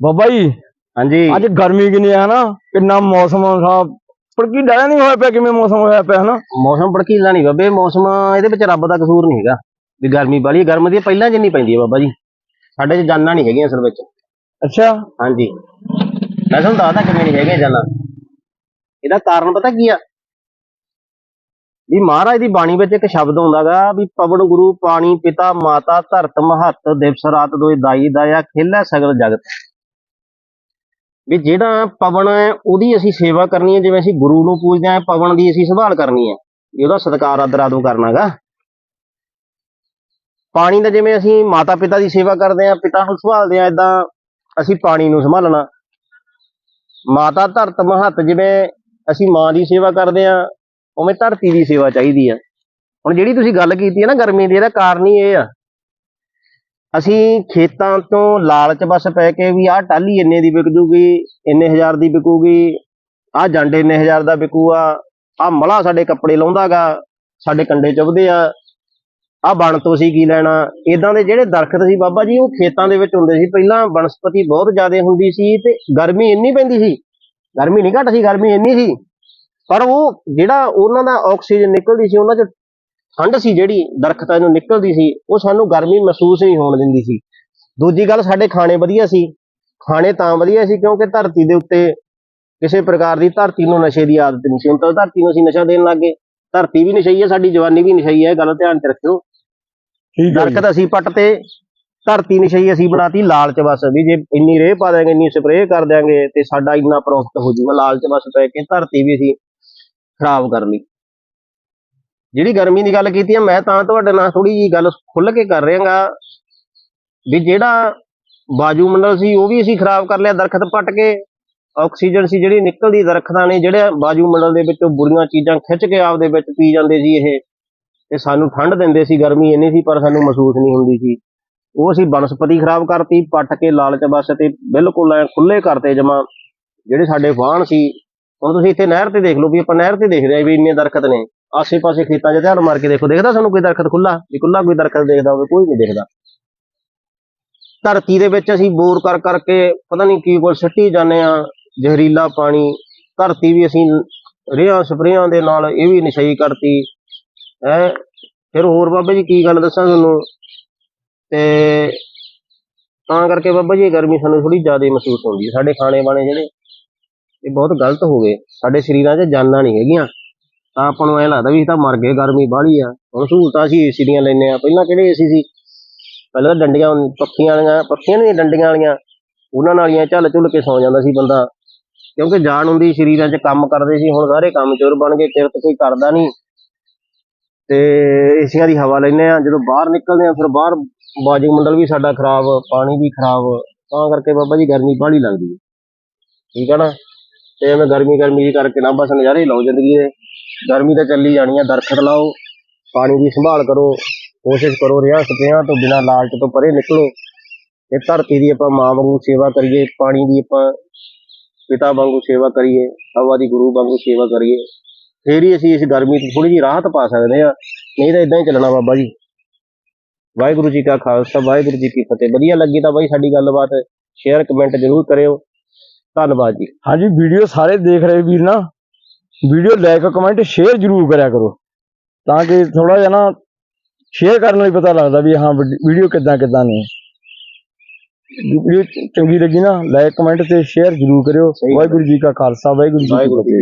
ਬਾਬਾ ਜੀ ਹਾਂਜੀ। ਅੱਜ ਗਰਮੀ ਕਿੰਨੀ ਹੈ ਨਾ ਕਿੰਨਾ ਮੌਸਮ ਸਾਬ ਕੀ ਡਾਇਆ ਨਹੀਂ ਹੋਇਆ ਪਿਆ ਕਿਵੇਂ ਮੌਸਮ ਹੋਇਆ ਪਿਆ ਹਨਾ? ਮੌਸਮ ਭੜਕੀਲਾ ਨਹੀਂ ਬਾਬੇ ਮੌਸਮ ਇਹਦੇ ਵਿੱਚ ਰੱਬ ਦਾ ਕਸੂਰ ਨਹੀਂ ਹੈਗਾ। ਵੀ ਗਰਮੀ ਬਾਲੀ ਗਰਮ ਦੀ ਪਹਿਲਾਂ ਜਿੰਨੀ ਪੈਂਦੀ ਹੈ ਬਾਬਾ ਜੀ। ਸਾਡੇ ਚ ਜਾਨਾਂ ਨਹੀਂ ਹੈਗੀਆਂ ਅਸਲ ਵਿੱਚ। ਅੱਛਾ। ਹਾਂਜੀ। ਮੈਂ ਤੁਹਾਨੂੰ ਦੱਸਦਾ ਕਿਵੇਂ ਨਹੀਂ ਹੈਗੀਆਂ ਜਾਨਾਂ। ਇਹਦਾ ਕਾਰਨ ਪਤਾ ਕੀ ਆ? ਵੀ ਮਹਾਰਾਜ ਦੀ ਬਾਣੀ ਵਿੱਚ ਇੱਕ ਸ਼ਬਦ ਹੁੰਦਾਗਾ ਵੀ ਪਵਨ ਗੁਰੂ ਪਾਣੀ ਪਿਤਾ ਮਾਤਾ ਧਰਤ ਮਹੱਤ ਦਿਵਸ ਰਾਤ ਦੋਇ ਦਾਈ ਦਾਇਆ ਖੇਲਾ ਸਗਲ ਜਗਤ। ਵੀ ਜਿਹੜਾ ਪਵਨ ਹੈ, ਉਹਦੀ ਅਸੀਂ ਸੇਵਾ ਕਰਨੀ ਹੈ, ਜਿਵੇਂ ਅਸੀਂ ਗੁਰੂ ਨੂੰ ਪੂਜਦੇ ਹਾਂ, ਪਵਨ ਦੀ ਅਸੀਂ ਸੰਭਾਲ ਕਰਨੀ ਹੈ, ਵੀ ਉਹਦਾ ਸਤਿਕਾਰ ਆਦਰ ਆਦੋ ਕਰਨਾਗਾ ਪਾਣੀ ਦਾ ਜਿਵੇਂ ਅਸੀਂ ਮਾਤਾ ਪਿਤਾ ਦੀ ਸੇਵਾ ਕਰਦੇ ਹਾਂ, ਪਿਤਾ ਨੂੰ ਸੰਭਾਲਦੇ ਹਾਂ ਇਦਾਂ ਅਸੀਂ ਪਾਣੀ ਨੂੰ ਸੰਭਾਲਣਾ। ਮਾਤਾ ਧਰਤ ਮਹੱਤ, ਜਿਵੇਂ ਅਸੀਂ ਮਾਂ ਦੀ ਸੇਵਾ ਕਰਦੇ ਹਾਂ, ਉਵੇਂ ਧਰਤੀ ਦੀ ਸੇਵਾ ਚਾਹੀਦੀ ਆ ਹੁਣ ਜਿਹੜੀ ਤੁਸੀਂ ਗੱਲ ਕੀਤੀ ਹੈ ਨਾ ਗਰਮੀ ਦੀ, ਇਹਦਾ ਕਾਰਨ ਹੀ ਇਹ ਆ। ਅਸੀਂ ਖੇਤਾਂ ਤੋਂ ਲਾਲਚ ਬਸ ਪੈ ਕੇ ਵੀ ਆਹ ਟਾਲੀ ਇੰਨੇ ਦੀ ਵਿਕ ਜੂਗੀ ਇੰਨੇ ਹਜ਼ਾਰ ਦੀ ਵਿਕੂਗੀ, ਆਹ ਜੰਡ ਇੰਨੇ ਹਜ਼ਾਰ ਦਾ ਵਿਕੂਗਾ, ਆਹ ਮਲਾ ਸਾਡੇ ਕੱਪੜੇ ਲਾਉਂਦਾਗਾ, ਸਾਡੇ ਕੰਡੇ ਚੁੱਭਦੇ ਆ, ਆਹ ਬਣ ਤੋਂ ਸੀ ਕੀ ਲੈਣਾ? ਇਦਾਂ ਦੇ ਜਿਹੜੇ ਦਰਖਤ ਸੀ ਬਾਬਾ ਜੀ, ਉਹ ਖੇਤਾਂ ਦੇ ਵਿੱਚ ਹੁੰਦੇ ਸੀ। ਪਹਿਲਾਂ ਬਨਸਪਤੀ ਬਹੁਤ ਜ਼ਿਆਦਾ ਹੁੰਦੀ ਸੀ ਤੇ ਗਰਮੀ ਇੰਨੀ ਪੈਂਦੀ ਸੀ। ਗਰਮੀ ਨਹੀਂ ਘੱਟ ਸੀ, ਗਰਮੀ ਇੰਨੀ ਸੀ। ਪਰ ਉਹ ਜਿਹੜਾ ਉਹਨਾਂ ਦਾ ਆਕਸੀਜਨ ਨਿਕਲਦੀ ਸੀ, ਉਹਨਾਂ ਚ ਠੰਡ ਸੀ ਜਿਹੜੀ ਦਰਖਤਾਂ ਨੂੰ ਨਿਕਲਦੀ ਸੀ ਉਹ ਸਾਨੂੰ ਗਰਮੀ ਮਹਿਸੂਸ ਨਹੀਂ ਹੋਣ ਦਿੰਦੀ ਸੀ। ਦੂਜੀ ਗੱਲ ਸਾਡੇ ਖਾਣੇ ਵਧੀਆ ਸੀ। ਖਾਣੇ ਤਾਂ ਵਧੀਆ ਸੀ ਕਿਉਂਕਿ ਧਰਤੀ ਦੇ ਉੱਤੇ ਕਿਸੇ ਪ੍ਰਕਾਰ ਦੀ ਧਰਤੀ ਨੂੰ ਨਸ਼ੇ ਦੀ ਆਦਤ ਨਹੀਂ ਸੀ। ਹੁਣ ਤਾਂ ਧਰਤੀ ਨੂੰ ਅਸੀਂ ਨਸ਼ਾ ਦੇਣ ਲੱਗ ਗਏ। ਧਰਤੀ ਵੀ ਨਸ਼ਈ ਹੈ ਸਾਡੀ ਜਵਾਨੀ ਵੀ ਨਸ਼ਈ ਹੈ ਗੱਲ ਧਿਆਨ 'ਚ ਰੱਖਿਓ। ਠੀਕ ਹੈ ਜੀ। ਦਰਖਤ ਅਸੀਂ ਪੱਟ ਤੇ ਧਰਤੀ ਨਸ਼ਈ ਅਸੀਂ ਬਣਾਤੀ ਲਾਲਚ ਬਸ ਵੀ ਜੇ ਇੰਨੀ ਰੇਹ ਪਾ ਦਿਆਂਗੇ ਇੰਨੀ ਸਪਰੇਅ ਕਰ ਦਿਆਂਗੇ ਤੇ ਸਾਡਾ ਇੰਨਾ ਪ੍ਰੋਫਿਟ ਹੋ ਜਾਊਗਾ ਲਾਲਚ ਬਸ ਪੈ ਕੇ ਧਰਤੀ ਵੀ ਅਸੀਂ ਖਰਾਬ ਕਰ ਲਈ। ਜਿਹੜੀ ਗਰਮੀ ਦੀ ਗੱਲ ਕੀਤੀ ਹੈ ਮੈਂ ਤਾਂ ਤੁਹਾਡੇ ਨਾਲ ਥੋੜੀ ਜੀ ਗੱਲ ਖੁੱਲ ਕੇ ਕਰ ਰਿਹਾਗਾ ਵੀ ਜਿਹੜਾ ਬਾਜੂ ਮੰਡਲ ਸੀ, ਉਹ ਵੀ ਅਸੀਂ ਖਰਾਬ ਕਰ ਲਿਆ, ਦਰਖਤ ਪੱਟ ਕੇ। ਆਕਸੀਜਨ ਸੀ ਜਿਹੜੀ ਨਿਕਲਦੀ, ਦਰਖਤਾਂ ਨੇ ਜਿਹੜੇ ਬਾਜੂ ਮੰਡਲ ਦੇ ਵਿੱਚੋਂ ਬੁਰੀਆਂ ਚੀਜ਼ਾਂ ਖਿੱਚ ਕੇ ਆਪਦੇ ਵਿੱਚ ਪੀ ਜਾਂਦੇ ਸੀ ਇਹ। ਤੇ ਸਾਨੂੰ ਠੰਡ ਦਿੰਦੇ ਸੀ, ਗਰਮੀ ਇੰਨੀ ਸੀ, ਪਰ ਸਾਨੂੰ ਮਹਿਸੂਸ ਨਹੀਂ ਹੁੰਦੀ ਸੀ। ਉਹ ਅਸੀਂ ਬਨਸਪਤੀ ਖਰਾਬ ਕਰਤੀ, ਪੱਟ ਕੇ ਲਾਲਚ ਬਸ ਤੇ ਬਿਲਕੁਲ ਐ ਖੁੱਲੇ ਕਰਤੇ ਜਮਾ ਜਿਹੜੇ ਸਾਡੇ ਵਾਹਣ ਸੀ। ਹੁਣ ਤੁਸੀਂ ਇੱਥੇ ਨਹਿਰ ਤੇ ਦੇਖ ਲਓ ਵੀ ਆਪਾਂ ਨਹਿਰ ਤੇ ਦੇਖਦੇ ਆ ਵੀ ਇੰਨੇ ਦਰਖਤ ਨੇ। ਆਸੇ-ਪਾਸੇ ਖੇਤਾਂ 'ਚ ਧਿਆਨ ਮਾਰ ਕੇ ਦੇਖੋ, ਦੇਖਦਾ ਸਾਨੂੰ ਕੋਈ ਦਰਖਤ ਖੁੱਲਾ ਵੀ ਖੁੱਲਾ ਕੋਈ ਦਰਖਤ ਦੇਖਦਾ ਹੋਵੇ, ਕੋਈ ਨਹੀਂ ਦੇਖਦਾ। ਧਰਤੀ ਦੇ ਵਿੱਚ ਅਸੀਂ ਬੋਰ ਕਰ ਕਰਕੇ ਪਤਾ ਨਹੀਂ ਕੀ ਕੋਲ ਸਿੱਟੀ ਜਾਂਦੇ ਆ ਜ਼ਹਿਰੀਲਾ ਪਾਣੀ, ਧਰਤੀ ਵੀ ਅਸੀਂ ਰੇਹਾਂ, ਸਪਰੇਆਂ ਦੇ ਨਾਲ ਇਹ ਵੀ ਨਸ਼ਈ ਕਰਤੀ। ਹੈ? ਫਿਰ ਹੋਰ ਬਾਬਾ ਜੀ ਕੀ ਗੱਲ ਦੱਸਾਂ ਤੁਹਾਨੂੰ? ਤੇ ਤਾਂ ਕਰਕੇ ਬਾਬਾ ਜੀ ਗਰਮੀ ਸਾਨੂੰ ਥੋੜੀ ਜ਼ਿਆਦਾ ਮਹਿਸੂਸ ਹੁੰਦੀ ਹੈ। ਸਾਡੇ ਖਾਣੇ ਬਾਣੇ ਜਿਹੜੇ, ਇਹ ਬਹੁਤ ਗਲਤ ਹੋ ਗਏ। ਸਾਡੇ ਸਰੀਰਾਂ 'ਚ ਜਾਨਾਂ ਨਹੀਂ ਹੈਗੀਆਂ। ਤਾਂ ਆਪਾਂ ਨੂੰ ਐ ਲੱਗਦਾ ਵੀ ਅਸੀਂ ਤਾਂ ਮਰ ਗਏ, ਗਰਮੀ ਬਾਹਲੀ ਆ। ਹੁਣ ਸਹੂਲਤਾਂ ਅਸੀਂ ਏਸੀ ਦੀਆਂ ਲੈਨੇ ਆ ਪਹਿਲਾਂ ਕਿਹੜੇ ਏਸੀ ਸੀ? ਪਹਿਲਾਂ ਤਾਂ ਡੰਡੀਆਂ, ਪੱਖੀਆਂ ਵਾਲੀਆਂ, ਪੱਖੀਆਂ ਨਹੀਂ ਡੰਡੀਆਂ ਵਾਲੀਆਂ। ਉਹਨਾਂ ਨਾਲ ਝੱਲ ਝੁੱਲ ਕੇ ਸੌ ਜਾਂਦਾ ਸੀ ਬੰਦਾ। ਕਿਉਂਕਿ ਜਾਨ ਹੁੰਦੀ ਸਰੀਰਾਂ 'ਚ ਕੰਮ ਕਰਦੇ ਸੀ। ਹੁਣ ਸਾਰੇ ਕੰਮ ਚੋਰ ਬਣ ਗਏ ਕਿਰਤ ਕੋਈ ਕਰਦਾ ਨਹੀਂ ਤੇ ਏਸੀਆਂ ਦੀ ਹਵਾ ਲੈਨੇ ਆ ਜਦੋਂ ਬਾਹਰ ਨਿਕਲਦੇ ਆ ਫਿਰ ਬਾਹਰ ਵਾਯੂਮੰਡਲ ਵੀ ਸਾਡਾ ਖਰਾਬ, ਪਾਣੀ ਵੀ ਖਰਾਬ। ਤਾਂ ਕਰਕੇ ਬਾਬਾ ਜੀ ਗਰਮੀ ਬਾਹਲੀ ਲੱਗਦੀ ਹੈ। ਠੀਕ ਹੈ ਨਾ? ਤੇ ਐਵੇਂ ਗਰਮੀ ਗਰਮੀ ਜੀ ਕਰਕੇ ਨਾ ਬਸ ਨਜ਼ਾਰੇ ਹੀ ਲਓ ਜ਼ਿੰਦਗੀ ਦੇ। ਗਰਮੀ ਤਾਂ ਚੱਲੀ ਜਾਣੀ ਆ, ਦਰਖਤ ਲਾਓ, ਪਾਣੀ ਦੀ ਸੰਭਾਲ ਕਰੋ, ਕੋਸ਼ਿਸ਼ ਕਰੋ ਰਿਆ ਸਪਰੇਆਂ ਤੋਂ ਬਿਨਾਂ ਲਾਲਚ ਤੋਂ ਪਰੇ ਨਿਕਲੋ। ਤੇ ਧਰਤੀ ਦੀ ਆਪਾਂ ਮਾਂ ਵਾਂਗੂ ਸੇਵਾ ਕਰੀਏ, ਪਾਣੀ ਦੀ ਆਪਾਂ ਪਿਤਾ ਵਾਂਗੂ ਸੇਵਾ ਕਰੀਏ ਹਵਾ ਦੀ ਗੁਰੂ ਵਾਂਗੂ ਸੇਵਾ ਕਰੀਏ। ਫੇਰ ਹੀ ਅਸੀਂ ਇਸ ਗਰਮੀ ਤੋਂ ਥੋੜੀ ਜਿਹੀ ਰਾਹਤ ਪਾ ਸਕਦੇ ਆ ਨਹੀਂ ਤਾਂ ਇਦਾਂ ਹੀ ਚੱਲਣਾ ਬਾਬਾ ਜੀ। ਵਾਹਿਗੁਰੂ ਜੀ ਕਾ ਖਾਲਸਾ, ਵਾਹਿਗੁਰੂ ਜੀ ਕੀ ਫਤਿਹ। ਵਧੀਆ ਲੱਗੀ ਤਾਂ ਬਾਈ ਸਾਡੀ ਗੱਲਬਾਤ ਸ਼ੇਅਰ ਕਮੈਂਟ ਜ਼ਰੂਰ ਕਰਿਓ। ਧੰਨਵਾਦ ਜੀ। ਹਾਂਜੀ ਵੀਡੀਓ ਸਾਰੇ ਦੇਖ ਰਹੇ ਵੀਰ ਨਾ। ਵੀਡੀਓ ਲਾਈਕ ਕਮੈਂਟ ਸ਼ੇਅਰ ਜ਼ਰੂਰ ਕਰਿਆ ਕਰੋ। ਤਾਂ ਕਿ ਥੋੜਾ ਜਿਹਾ ਨਾ ਸ਼ੇਅਰ ਕਰਨ ਹੀ ਪਤਾ ਲੱਗਦਾ ਵੀ ਹਾਂ ਵੀਡੀਓ ਕਿੱਦਾਂ ਕਿੱਦਾਂ ਨੇ ਵੀਡੀਓ ਚੰਗੀ ਲੱਗੀ ਨਾ ਲਾਈਕ ਕਮੈਂਟ ਤੇ ਸ਼ੇਅਰ ਜ਼ਰੂਰ ਕਰਿਓ। ਵਾਹਿਗੁਰੂ ਜੀ ਕਾ ਖਾਲਸਾ ਵਾਹਿਗੁਰੂ ਜੀ ਕੀ ਫਤਿਹ।